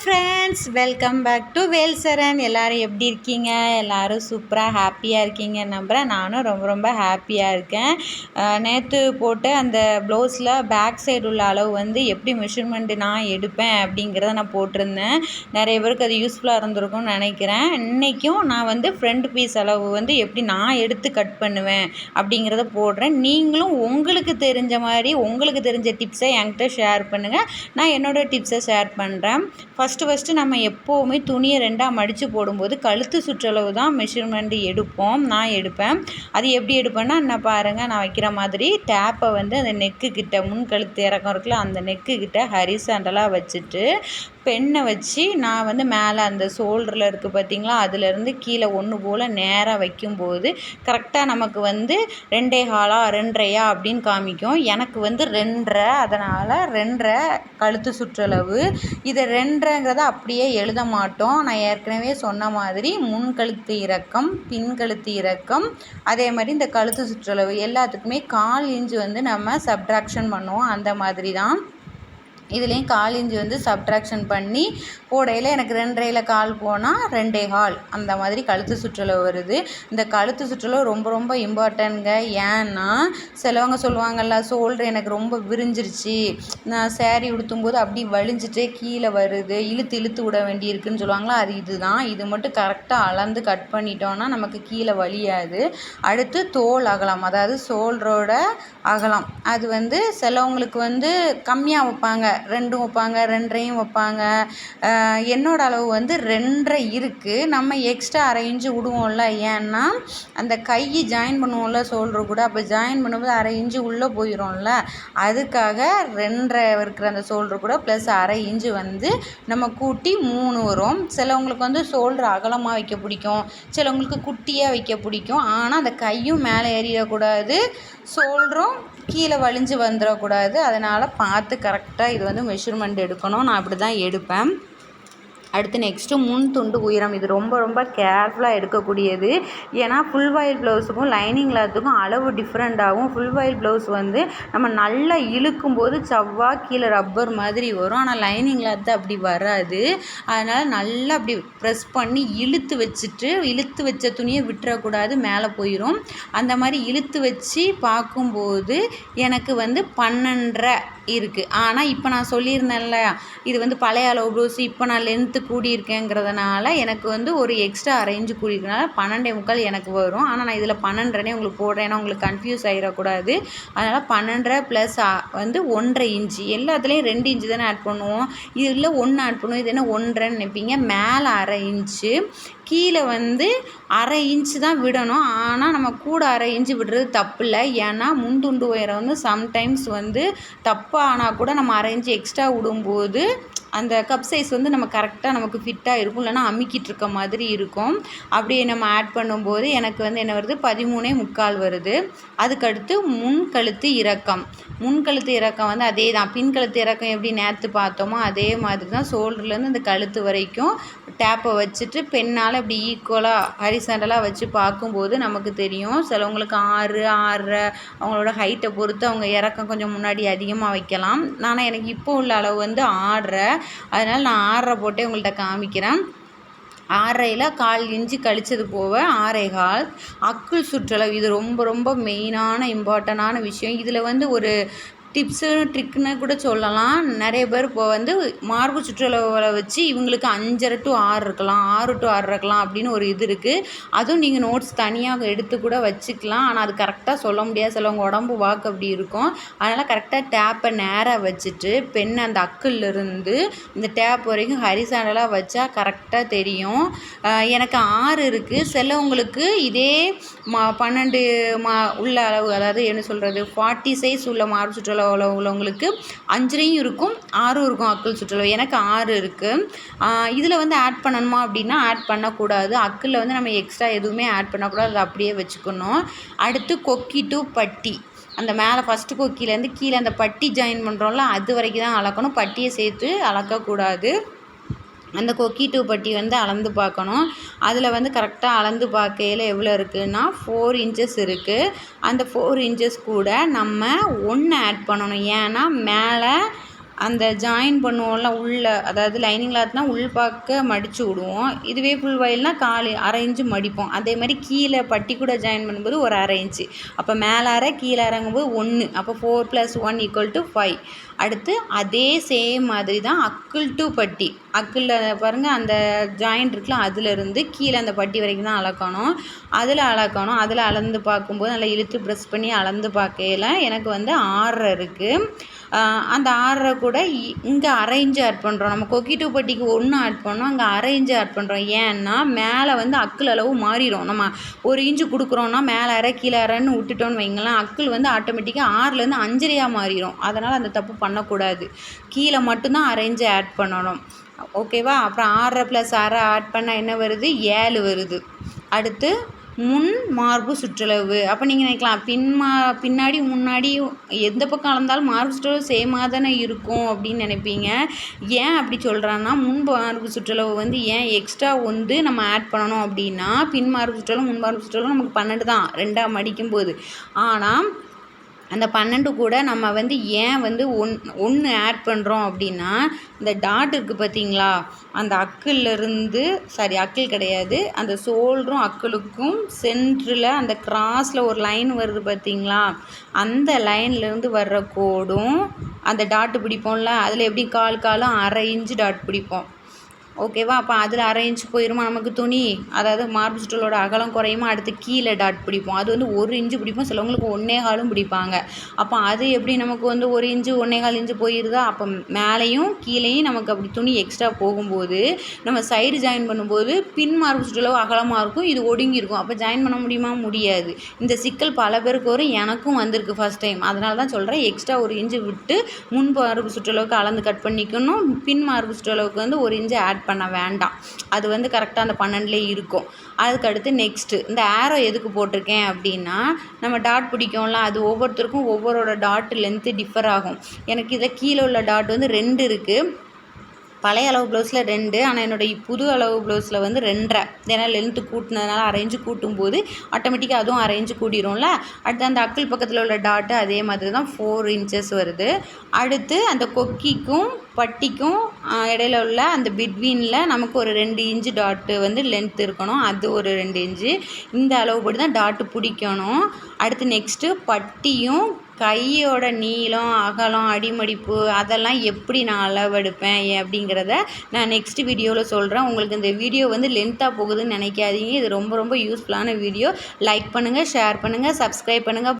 Friends friends welcome back to Velsaran எல்லோரும் எப்படி இருக்கீங்க? எல்லோரும் சூப்பராக ஹாப்பியாக இருக்கீங்க நம்புகிறேன் நானும் ரொம்ப ரொம்ப ஹாப்பியாக இருக்கேன். நேற்று போட்டு அந்த ப்ளவுஸில் பேக் சைடு உள்ள அளவு வந்து எப்படி மெஷர்மெண்ட்டு நான் எடுப்பேன் அப்படிங்கிறத நான் போட்டிருந்தேன். நிறைய பேருக்கு அது யூஸ்ஃபுல்லாக இருந்திருக்கும்னு நினைக்கிறேன். இன்றைக்கும் நான் வந்து ஃப்ரண்ட் பீஸ் அளவு வந்து எப்படி நான் எடுத்து கட் பண்ணுவேன் அப்படிங்கிறத போடுறேன். நீங்களும் உங்களுக்கு தெரிஞ்ச மாதிரி உங்களுக்கு தெரிஞ்ச டிப்ஸை என்கிட்ட ஷேர் பண்ணுங்கள் நான் என்னோடய டிப்ஸை ஷேர் பண்ணுறேன் ஃபஸ்ட்டு ஃபஸ்ட்டு நம்ம எப்போவுமே துணியை ரெண்டாக மடித்து போடும்போது கழுத்து சுற்றளவு தான் மெஷர்மெண்ட் எடுப்போம். நான் எடுப்பேன். அது எப்படி எடுப்பேன்னா நான் பாருங்கள் நான் வைக்கிற மாதிரி டேப்பை வந்து அந்த நெக்கு கிட்ட முன் கழுத்து இறக்கம் இருக்குல்ல அந்த நெக்கு கிட்ட ஹரிசாண்டலாக வச்சுட்டு பெண்ணை வச்சு நான் வந்து மேலே அந்த ஷோல்டரில் இருக்குது பார்த்தீங்களா? அதுலேருந்து கீழே ஒன்று போல் நேராக வைக்கும்போது கரெக்டாக நமக்கு வந்து ரெண்டே காலா ரெண்டரையா அப்படின்னு காமிக்கும். எனக்கு வந்து ரெண்டரை அதனால் ரெண்டரை கழுத்து சுற்றளவு. இதை ரெண்டரைங்கிறத அப்படியே எழுத மாட்டோம். நான் ஏற்கனவே சொன்ன மாதிரி முன் கழுத்து இறக்கம் பின் கழுத்து இறக்கம் அதே மாதிரி இந்த கழுத்து சுற்றளவு எல்லாத்துக்குமே கால் இன்ச்சு வந்து நம்ம சப்ட்ராக்ஷன் பண்ணுவோம். அந்த மாதிரி தான். இதுலேயும் கால் இஞ்சி வந்து சப்ட்ராக்ஷன் பண்ணி போடையில் எனக்கு ரெண்டரையில் கால் போனால் ரெண்டே கால். அந்த மாதிரி கழுத்து சுற்றளவு வருது. இந்த கழுத்து சுற்றளவு ரொம்ப ரொம்ப இம்பார்ட்டன்ங்க ஏன்னா சிலவங்க சொல்லுவாங்கல்ல ஷோல்டர் எனக்கு ரொம்ப விரிஞ்சிருச்சு. நான் சேரீ உடுத்தும்போது அப்படி வலிஞ்சிட்டே கீழே வருது. இழுத்து இழுத்து விட வேண்டியிருக்குன்னு சொல்லுவாங்களா? அது இதுதான். இது மட்டும் கரெக்டாக அளந்து கட் பண்ணிட்டோன்னா நமக்கு கீழே வலியாது. அடுத்து தோல் அகலம். அதாவது ஷோல்டரோட அகலம். அது வந்து சிலவங்களுக்கு வந்து கம்மியாக வைப்பாங்க. ரெண்டும் வைப்பாங்க ரெண்டரையும் வைப்பாங்க. என்னோடய அளவு வந்து ரெண்டரை இருக்குது நம்ம எக்ஸ்ட்ரா அரை இன்ச்சு விடுவோம்ல ஏன்னா அந்த கை ஜாயின் பண்ணுவோம்ல ஷோல்ட்ரு கூட. அப்போ ஜாயின் பண்ணும்போது அரை இன்ச்சு உள்ளே போயிடும்ல அதுக்காக ரெண்டரை இருக்கிற அந்த ஷோல்ட்ரு கூட ப்ளஸ் அரை இன்ச்சு வந்து நம்ம கூட்டி மூணு வரும். சிலவங்களுக்கு வந்து ஷோல்ட்ரு அகலமாக வைக்க பிடிக்கும். சிலவங்களுக்கு குட்டியாக வைக்க பிடிக்கும். ஆனால் அந்த கையும் மேலே ஏறிடக்கூடாது. சோல்டரும் கீழே வழிஞ்சு வந்துடக்கூடாது. அதனால் பார்த்து கரெக்டாக இது வந்து மெஷர்மெண்ட் எடுக்கணும். நான் அப்படி தான் எடுப்பேன். அடுத்து நெக்ஸ்ட்டு முன் துண்டு உயரம். இது ரொம்ப ரொம்ப கேர்ஃபுல்லாக எடுக்கக்கூடியது. ஏன்னா ஃபுல் வாயில் ப்ளவுஸுக்கும் லைனிங் கிளாத்துக்கும் அளவு டிஃப்ரெண்ட் ஆகும். ஃபுல் வாயில் ப்ளவுஸ் வந்து நம்ம நல்லா இழுக்கும் போது சவ்வா கீழே ரப்பர் மாதிரி வரும். ஆனால் லைனிங் கிளாத்து அப்படி வராது. அதனால் நல்லா அப்படி ப்ரெஸ் பண்ணி இழுத்து வச்சுட்டு இழுத்து வச்ச துணியை விட்டுறக்கூடாது. மேலே போயிடும் அந்த மாதிரி இழுத்து வச்சு பார்க்கும்போது எனக்கு வந்து பன்னெண்டரை இருக்குது ஆனால் இப்போ நான் சொல்லியிருந்தேன்ல இது வந்து பழைய அளவு ப்ளவுஸ் இப்போ நான் லென்த்து கூடியிருக்கேங்கிறதுனால எனக்கு வந்து ஒரு எக்ஸ்ட்ரா அரேஞ்சு கூடியிருக்கனால பன்னெண்டே முக்கால் எனக்கு வரும். ஆனால் நான் இதில் பன்னெண்டரைனே உங்களுக்கு போடுறேன். ஏன்னா உங்களுக்கு கன்ஃபியூஸ் ஆகிடக்கூடாது அதனால் பன்னெண்டரை ப்ளஸ் வந்து ஒன்றரை இன்ச்சு எல்லாத்துலேயும் ரெண்டு இன்ச்சு தானே ஆட் பண்ணுவோம். இதில் ஒன்று ஆட் பண்ணுவோம். இது என்ன ஒன்றரைன்னு நினைப்பீங்க. மேலே அரை இன்ச்சு கீழே வந்து அரை இன்ச்சு தான் விடணும். ஆனால் நம்ம கூட அரை இன்ச்சு விடுறது தப்பு இல்லை ஏன்னா முந்துண்டு உயரம் வந்து சம்டைம்ஸ் வந்து தப்பானால் கூட நம்ம அரை இன்ச்சு எக்ஸ்ட்ரா விடும்போது அந்த கப் சைஸ் வந்து நம்ம கரெக்டாக நமக்கு ஃபிட்டாக இருக்கும். இல்லைனா அமுக்கிட்டு இருக்க மாதிரி இருக்கும். அப்படியே நம்ம ஆட் பண்ணும்போது எனக்கு வந்து என்ன வருது? பதிமூணே முக்கால் வருது. அதுக்கடுத்து முன் கழுத்து இறக்கம் முன் கழுத்து இறக்கம் வந்து அதே தான் பின் கழுத்து இறக்கம் எப்படி நேற்று பார்த்தோமோ அதே மாதிரி தான் ஷோல்டர்லேருந்து அந்த கழுத்து வரைக்கும் டேப்பை வச்சுட்டு பெண்ணால் இப்படி ஈக்குவலாக ஹரிசாண்டலாக வச்சு பார்க்கும்போது நமக்கு தெரியும். சிலவங்களுக்கு ஆறு ஆறரை அவங்களோட ஹைட்டை பொறுத்து அவங்க இறக்கம் கொஞ்சம் முன்னாடி அதிகமாக வைக்கலாம். ஆனால் எனக்கு இப்போ உள்ள அளவு வந்து ஆறரை. அதனால் நான் ஆறரை போட்டே உங்கள்கிட்ட காமிக்கிறேன். ஆறரையில் கால் இஞ்சி கழிச்சது போக ஆறே கால். அக்குள் சுற்றளவு இது ரொம்ப ரொம்ப மெயினான இம்பார்ட்டண்டான விஷயம். இதில் வந்து ஒரு டிப்ஸு ட்ரிக்குன்னு கூட சொல்லலாம். நிறைய பேர் இப்போ வந்து மார்பு சுற்றுலாவை வச்சு இவங்களுக்கு அஞ்சரை டு ஆறு இருக்கலாம் ஆறு டு ஆறு இருக்கலாம் அப்படின்னு ஒரு இது இருக்குது அதுவும் நீங்கள் நோட்ஸ் தனியாக எடுத்து கூட வச்சுக்கலாம். ஆனால் அது கரெக்டாக சொல்ல முடியாது. சிலவங்க உடம்பு வாக்கு அப்படி இருக்கும். அதனால் கரெக்டாக டேப்பை நேராக வச்சுட்டு பெண் அந்த அக்குலேருந்து இந்த டேப் வரைக்கும் ஹரிசாண்டலாக வச்சா கரெக்டாக தெரியும். எனக்கு ஆறு இருக்குது சிலவங்களுக்கு இதே மா பன்னெண்டு மா உள்ள அளவு அதாவது என்ன சொல்கிறது ஃபார்ட்டி சைஸ் உள்ள மார்பு சுற்றுலா சுற்றுலாவில் உள்ளவங்களுக்கு அஞ்சரையும் இருக்கும் ஆறும் இருக்கும் அக்கல் சுற்றுலா. எனக்கு ஆறு இருக்குது இதில் வந்து ஆட் பண்ணணுமா அப்படின்னா ஆட் பண்ணக்கூடாது. அக்கில் வந்து நம்ம எக்ஸ்ட்ரா எதுவுமே ஆட் பண்ணக்கூடாது. அதை அப்படியே வச்சுக்கணும். அடுத்து கொக்கி டு பட்டி. அந்த மேலே ஃபஸ்ட்டு கொக்கிலேருந்து கீழே அந்த பட்டி ஜாயின் பண்ணுறோம்ல அது வரைக்கும் தான் அளக்கணும். பட்டியை சேர்த்து அளக்கக்கூடாது. அந்த கொக்கி டூ பட்டி வந்து அளந்து பார்க்கணும். அதில் வந்து கரெக்டாக அளந்து பார்க்கையில் எவ்வளோ இருக்குதுன்னா ஃபோர் இன்ச்சஸ் இருக்குது அந்த ஃபோர் இன்ச்சஸ் கூட நம்ம ஒன்று ஆட் பண்ணணும். ஏன்னா மேலே அந்த ஜாயின் பண்ணுவோம்ல உள்ளே அதாவது லைனிங் கிளாத்னா உள் பக்க மடித்து விடுவோம். இதுவே ஃபுல் வயல்னா கால் அரை இன்ச்சு மடிப்போம். அதே மாதிரி கீழே பட்டி கூட ஜாயின் பண்ணும்போது ஒரு அரை இன்ச்சு அப்போ மேலே அரை கீழே இறங்கும்போது ஒன்று அப்போ four plus one equal to five அடுத்து அதே சேம் மாதிரி தான் அக்குள் டு பட்டி. அக்குளில் பாருங்கள் அந்த ஜாயிண்ட் இருக்குல்ல அதுலேருந்து கீழே அந்த பட்டி வரைக்கும் தான் அளக்கணும். அதில் அளக்கணும். அதில் அளந்து பார்க்கும்போது நல்லா இழுத்து ப்ரெஸ் பண்ணி அளந்து பார்க்கையில் எனக்கு வந்து ஆறரை இருக்குது அந்த ஆறரை கூட இங்கே அரை இன்ச்சு ஆட் பண்ணுறோம் நம்ம கொக்கிட்டுப்பட்டிக்கு ஒன்று ஆட் பண்ணோம் அங்கே அரை இன்ச்சு ஆட் பண்ணுறோம் ஏன்னா மேலே வந்து அக்குள் அளவு மாறிடும். நம்ம ஒரு இன்ச்சு கொடுக்குறோன்னா மேலே அரை கீழே அரைன்னு விட்டுட்டோன்னு வைங்களேன் அக்குள் வந்து ஆட்டோமேட்டிக்காக ஆறுலேருந்து அஞ்சரையாக மாறிடும். அதனால் அந்த தப்பு பண்ணக்கூடாது. கீழே மட்டும்தான் அரை இன்ச்சு ஆட் பண்ணணும். ஓகேவா? அப்புறம் ஆறரை ப்ளஸ் அரை ஆட் பண்ணால் என்ன வருது? ஏழு வருது. அடுத்து முன் மார்பு சுற்றளவு. அப்போ நீங்கள் நினைக்கலாம் பின்மா பின்னாடி முன்னாடி எந்த பக்கம் அளந்தாலும் மார்பு சுற்றளவு சேமாக தானே இருக்கும் அப்படின்னு நினைப்பீங்க. ஏன் அப்படி சொல்கிறான்னா முன் மார்பு சுற்றளவு வந்து ஏன் எக்ஸ்ட்ரா வந்து நம்ம ஆட் பண்ணணும் அப்படின்னா பின் மார்பு சுற்றளவு முன் மார்பு சுற்றளவு நமக்கு பன்னெண்டு தான் ரெண்டாக மடிக்கும்போது ஆனால் அந்த பன்னெண்டு கூட நம்ம வந்து ஏன் வந்து ஒன் ஒன்று ஆட் பண்ணுறோம் அப்படின்னா இந்த டாட் இருக்குது பார்த்தீங்களா அந்த அக்கிள்லேருந்து சாரி அக்கிள் கிடையாது. அந்த சோல்டரும் அக்கிளுக்கும் சென்ட்ரில் அந்த கிராஸில் ஒரு லைன் வருது பார்த்தீங்களா அந்த லைன்லேருந்து வர்ற கோடும் அந்த டாட்டு பிடிப்போம்ல அதில் எப்படி கால் காலும் அரை இன்ச்சு டாட் பிடிப்போம். ஓகேவா? அப்போ அதில் அரை இன்ச் போயிருமா? நமக்கு துணி. அதாவது மார்பு சுற்றலோட அகலம் குறையுமா? அடுத்து கீழே டாட் பிடிப்போம். அது வந்து ஒரு இன்ச்சு பிடிப்போம். சிலவங்களுக்கு ஒன்றே காலும் பிடிப்பாங்க. அப்போ அது எப்படி நமக்கு வந்து ஒரு இன்ச்சு ஒன்றே கால் இன்ச்சு போயிருதா? அப்போ மேலேயும் கீழேயும் நமக்கு அப்படி துணி எக்ஸ்ட்ரா போகும்போது நம்ம சைடு ஜாயின் பண்ணும்போது பின் மார்பு சுற்றளவு அகலமாக இருக்கும். இது ஒடுங்கி இருக்கும் அப்போ ஜாயின் பண்ண முடியுமா? முடியாது. இந்த சிக்கல் பல பேருக்கு வரும். எனக்கும் வந்திருக்கு ஃபஸ்ட் டைம் அதனால தான் சொல்கிறேன் எக்ஸ்ட்ரா ஒரு இன்ச்சு விட்டு முன் மார்பு சுற்றளவுக்கு அளந்து கட் பண்ணிக்கணும். பின் மார்பு சுற்றளவுக்கு வந்து ஒரு இன்ச்சு ஆட் பண்ண வேண்டாம். அது வந்து கரெக்டாக அந்த பன்னெண்டுலேயே இருக்கும். அதுக்கடுத்து நெக்ஸ்ட்டு இந்த ஆரோ எதுக்கு போட்டிருக்கேன் அப்படின்னா நம்ம டாட் பிடிக்கும்ல அது ஒவ்வொருத்தருக்கும் ஒவ்வொருவோட டாட் லென்த்து டிஃபர் ஆகும். எனக்கு இதில் கீழே உள்ள டாட் வந்து ரெண்டு இருக்குது பழைய அளவு ப்ளவுஸில் ரெண்டு ஆனால் என்னோடய புது அளவு ப்ளவுஸில் வந்து ரெண்டரை. ஏன்னா லென்த்து கூட்டினதுனால அரேஞ்சு கூட்டும்போது ஆட்டோமேட்டிக்காக அதுவும் அரேஞ்சு கூட்டிடும்ல அடுத்து அந்த அக்கிள் பக்கத்தில் உள்ள டாட்டு அதே மாதிரி தான் ஃபோர் இன்ச்சஸ் வருது. அடுத்து அந்த கொக்கிக்கும் பட்டிக்கும் இடையில உள்ள அந்த பிட்வீனில் நமக்கு ஒரு ரெண்டு இன்ச்சு டாட்டு வந்து லென்த் இருக்கணும். அது ஒரு ரெண்டு இன்ச்சு இந்த அளவுபடி தான் டாட்டு பிடிக்கணும். அடுத்து நெக்ஸ்ட்டு பட்டியும் கையோட நீளம் அகலம் அடிமடிப்பு அதெல்லாம் எப்படி நான் அளவெடுப்பேன் அப்படிங்கிறத நான் நெக்ஸ்ட் வீடியோவில் சொல்கிறேன் உங்களுக்கு இந்த வீடியோ வந்து லென்த்தாக போகுதுன்னு நினைக்காதீங்க. இது ரொம்ப ரொம்ப யூஸ்ஃபுல்லான வீடியோ லைக் பண்ணுங்கள் ஷேர் பண்ணுங்கள் சப்ஸ்கிரைப் பண்ணுங்கள்